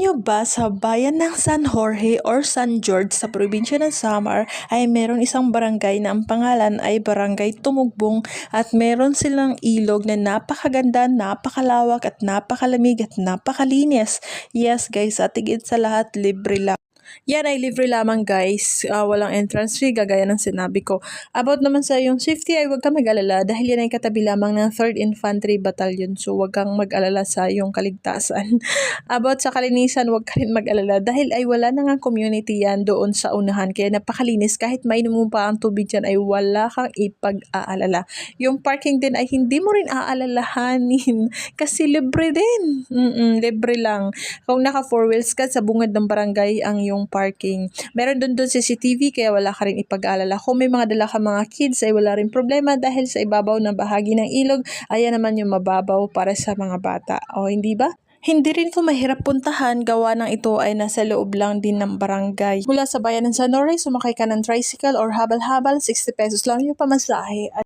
nyo ba sa bayan ng San Jorge or San George sa probinsya ng Samar ay meron isang barangay na ang pangalan ay Barangay Tumugbong at meron silang ilog na napakaganda, napakalawak at napakalamig at napakalinis. Yes guys, at sa lahat libre lang. Yan ay libre lamang guys. Ah, walang entrance fee gagaya ng sinabi ko. About naman sa yung safety ay huwag kang mag-alala dahil yan ay katabi lamang ng 3rd Infantry Battalion. So huwag kang mag-alala sa yung kaligtasan. About sa kalinisan, huwag ka rin mag-alala dahil ay wala na nga community yan doon sa unahan. Kaya napakalinis kahit mainom mo pa ang tubig dyan ay wala kang ipag-aalala. Yung parking din ay hindi mo rin aalalahanin kasi libre din. Mm-mm, libre lang. Kung naka four wheels ka, sa bungad ng barangay ang yung parking. Meron doon doon CCTV kaya wala ka rin ipag-alala. Kung may mga dala ka mga kids ay wala rin problema dahil sa ibabaw ng bahagi ng ilog, ayan naman yung mababaw para sa mga bata. O hindi ba? Hindi rin ito mahirap puntahan, gawa ng ito ay nasa loob lang din ng barangay. Mula sa bayan ng San Lorenzo, sumakay ka ng tricycle or habal-habal, 60 pesos lang yung pamasahe. At